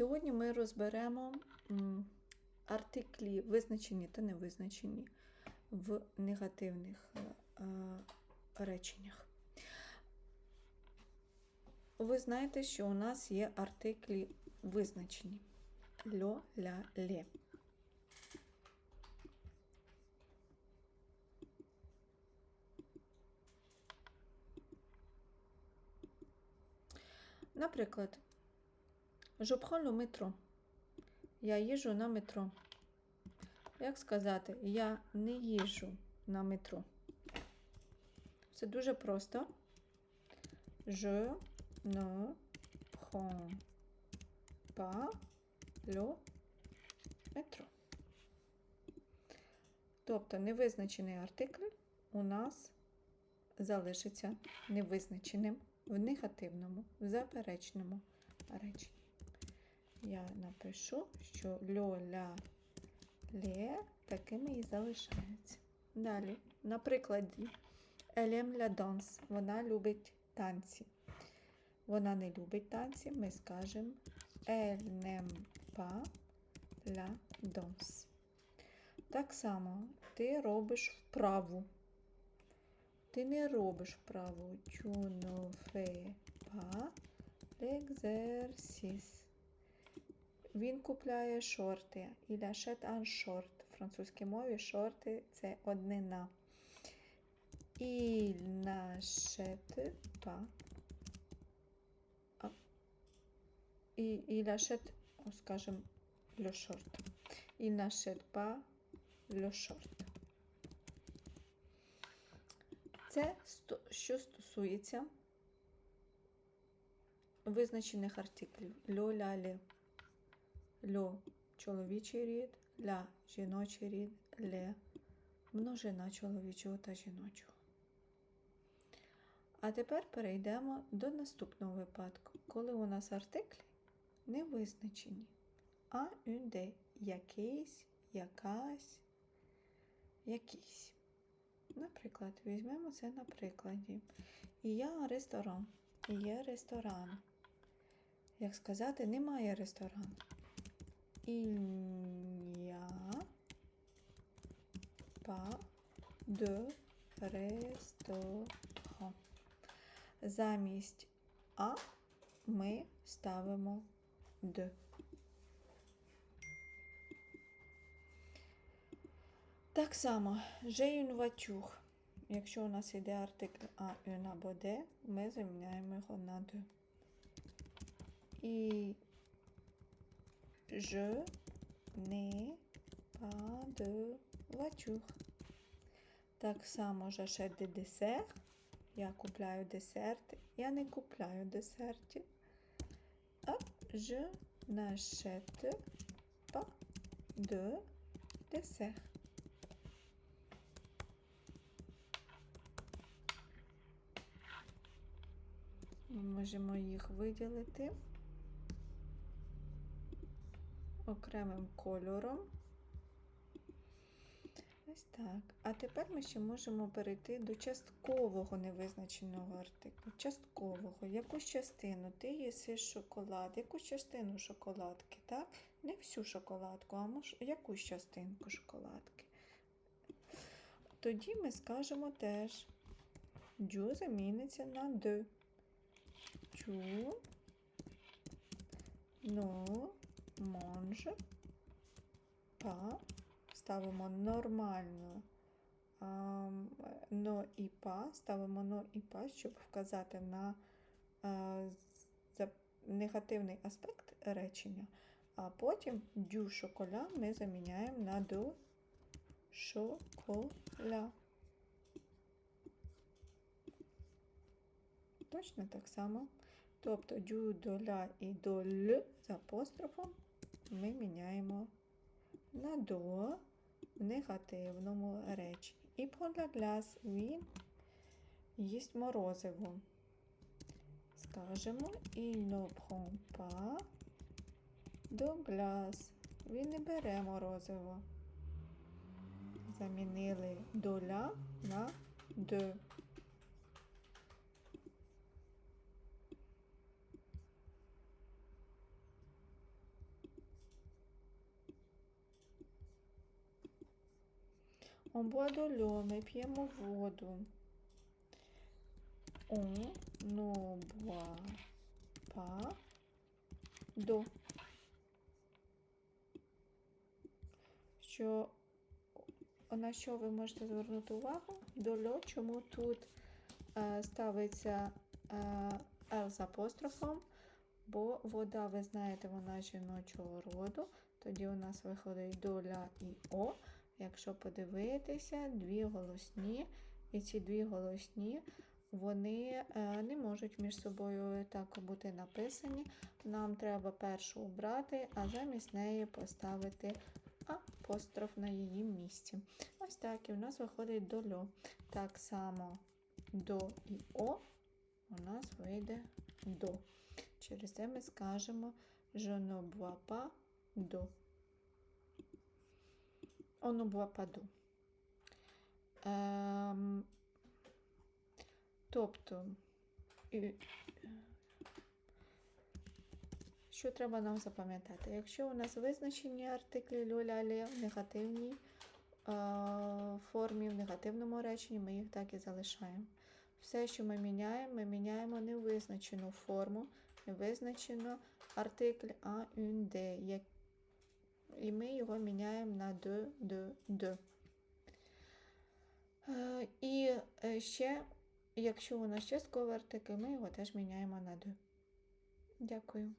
Сьогодні ми розберемо артиклі визначені та невизначені в негативних е, е, реченнях. Ви знаєте, що у нас є артиклі визначені. Льо, ля, лє. Наприклад, Je prends le métro. Я їжджу на метро. Як сказати, я не їжджу на метро. Це дуже просто. Je ne prends pas le métro. Тобто невизначений артикль у нас залишиться невизначеним в негативному, в заперечному реченні. Я напишу, що льо, ля, лє такими і залишаються. Далі, на прикладі, елем ля данс. Вона любить танці. Вона не любить танці, ми скажемо n'aime pas la. Так само ти робиш вправу. Ти не робиш вправу. Tu ne fais pas l'exercice. Він купляє шорти. Il achète un short. В французькій мові шорти це однина. Il n'achète pas. І- Il achète, скажем, le short. Il n'achète pas le short. Це що стосується визначених артиклів. Льо, ля, лє. Льо чоловічий рід, ля жіночий рід, ле множина чоловічого та жіночого. А тепер перейдемо до наступного випадку, коли у нас артиклі не визначені. А, ün, де якийсь, якась, якийсь. Наприклад, візьмемо це на прикладі. І я ресторан. Є ресторан. Як сказати, немає ресторану. N'y a pas de restaurant. Замість А ми ставимо Д. Так само, une voiture. Якщо у нас йде артикль А, une або Д, ми заміняємо його на Д. І Je n'ai pas de voiture. Так само j'achète des desserts. Я купляю десерти. Я не купляю десертів. А je n'achète pas de dessert. Ми можемо їх виділити окремим кольором. Ось так. А тепер ми ще можемо перейти до часткового невизначеного артиклю. Часткового. Якусь частину. Ти їси шоколад, якусь частину шоколадки, так? Не всю шоколадку, а може якусь частинку шоколадки. Тоді ми скажемо теж дю заміниться на д. Дю, ну, може, па. Ставимо нормально но і па, ставимо но і па, щоб вказати на негативний аспект речення. А потім дю шоколя ми заміняємо на до шоколя. Точно так само. Тобто дю до ля і до л з апострофом ми міняємо на до в негативному реченні. І поглягляс він їсть морозиво. Скажемо il ne prend pas. Він не бере морозиво. Замінили доля на. De l'eau, ми п'ємо воду. On ne boit pas. Що на що ви можете звернути увагу? До чому тут е, ставиться е, L з апострофом, бо вода, ви знаєте, вона жіночого роду. Тоді у нас виходить доля і О. Якщо подивитися, дві голосні, і ці дві голосні вони е, не можуть між собою так бути написані. Нам треба першу обрати, а замість неї поставити апостроф на її місці. Ось так, і у нас виходить до льо. Так само до і О у нас вийде до. Через це ми скажемо pas d'eau. Ne boit. Ем, тобто, що треба нам запам'ятати? Якщо у нас визначені артиклі люля-лє в негативній е, формі, в негативному реченні, ми їх так і залишаємо. Все, що ми міняємо, ми міняємо невизначену форму, невизначено артикль а, un, де, як... і ми його міняємо на Д, Д. Е, І е, ще, якщо у нас ще сковертики, ми його теж міняємо на Д. Дякую.